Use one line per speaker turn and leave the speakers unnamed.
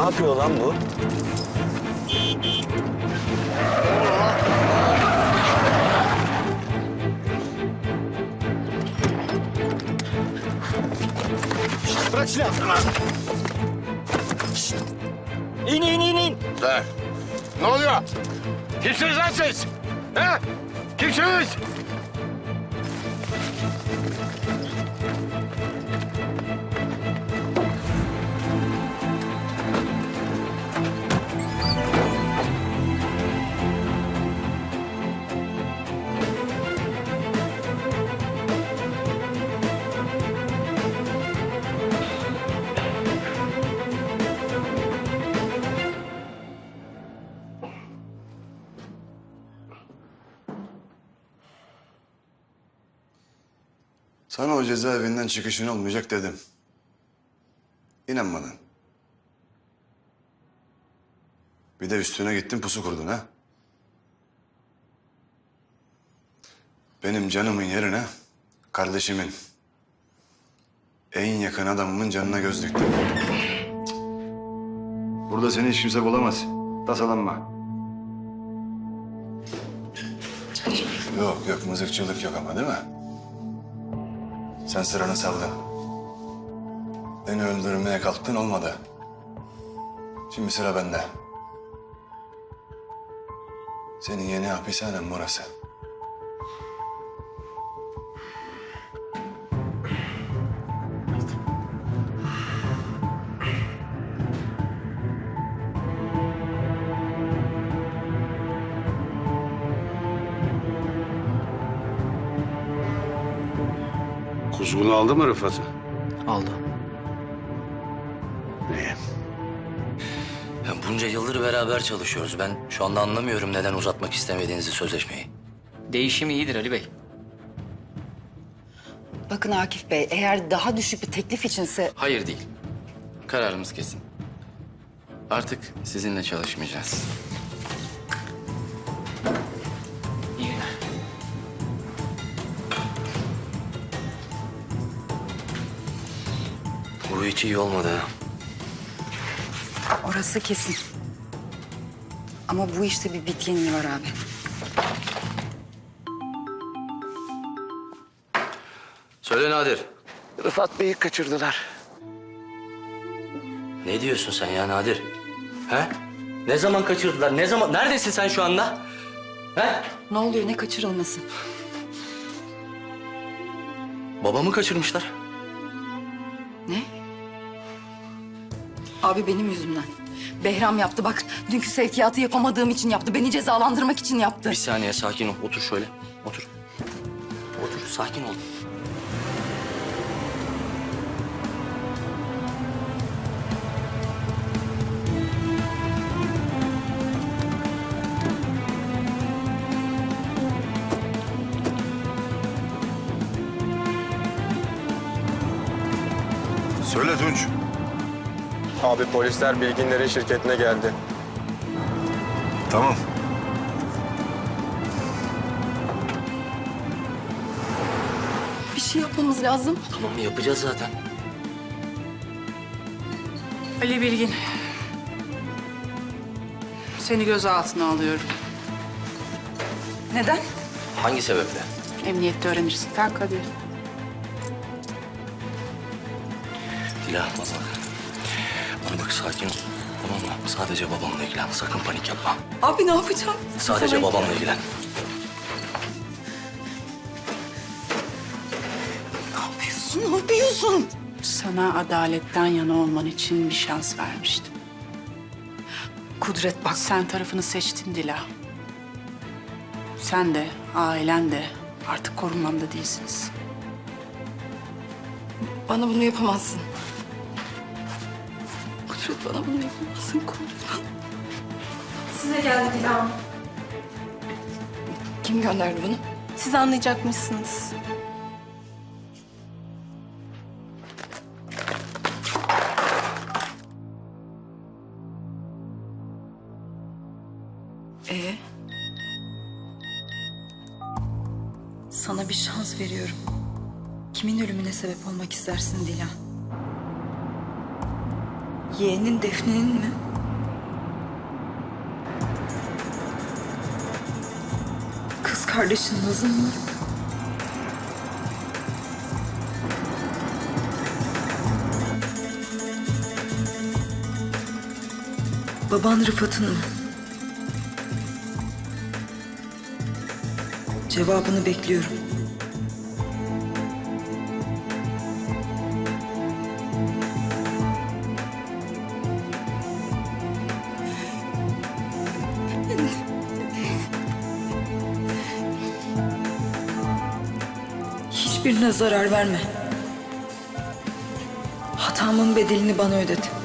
Ne yapıyor lan bu? Bırak silahı. Şşt! İn in in in.
Be. Ne oluyor? Kimsiniz lan siz? He? Kimsiniz?
Sana o cezaevinden çıkışın olmayacak dedim. İnanmadın. Bir de üstüne gittin pusu kurdun ha? Benim canımın yerine kardeşimin, en yakın adamımın canına göz diktin. Burada seni hiç kimse bulamaz. Tasalanma. Yok yok mızıkçılık yok ama değil mi? Sen sıranı saldın. Beni öldürmeye kalktın olmadı. Şimdi sıra bende. Senin yeni hapishanen burası.
Kuzgunu aldı mı Rıfat'ı?
Aldı.
Ya bunca yıldır beraber çalışıyoruz. Ben şu anda anlamıyorum neden uzatmak istemediğinizi sözleşmeyi.
Değişim iyidir Ali Bey.
Bakın Akif Bey, eğer daha düşük bir teklif içinse...
Hayır değil. Kararımız kesin. Artık sizinle çalışmayacağız. Hiç iyi olmadı.
Orası kesin. Ama bu işte bir bit yeniliği var abi.
Söyle Nadir.
Rıfat Bey'i kaçırdılar.
Ne diyorsun sen ya Nadir? He? Ne zaman kaçırdılar? Ne zaman? Neredesin sen şu anda? He?
Ne oluyor, ne kaçırılması?
Babamı kaçırmışlar.
Abi benim yüzümden. Behram yaptı bak. Dünkü sevkiyatı yapamadığım için yaptı. Beni cezalandırmak için yaptı.
Bir saniye sakin ol. Otur şöyle. Otur. Otur sakin ol.
Söyle Tunç.
Abi polisler bilginlerin şirketine geldi.
Tamam.
Bir şey yapmamız lazım.
Tamam yapacağız zaten.
Ali Bilgin. Seni gözaltına alıyorum.
Neden?
Hangi sebeple?
Emniyette öğrenirsin. Kalk hadi.
Dilan bak. Bak sakin ol. Tamam mı? Sadece babamla ilgilen. Sakın panik yapma.
Abi ne yapacağım?
Sadece
Sana-
babamla ilgilen.
Ne yapıyorsun? Ne yapıyorsun?
Sana adaletten yana olman için bir şans vermiştim.
Kudret bak.
Sen tarafını seçtin Dila. Sen de, ailen de artık korunmamda değilsiniz.
Bana bunu yapamazsın. Kudret bana bunu yapamazsın Kudret.
Size geldi Dilan.
Kim gönderdi bunu?
Siz anlayacakmışsınız.
Ee? Sana bir şans veriyorum. Kimin ölümüne sebep olmak istersin Dilan? Yeğenin Defne'nin mi? Kız kardeşin Naz'ın mı? Baban Rıfat'ın mı? Cevabını bekliyorum. Hiçbirine zarar verme. Hatamın bedelini bana ödet.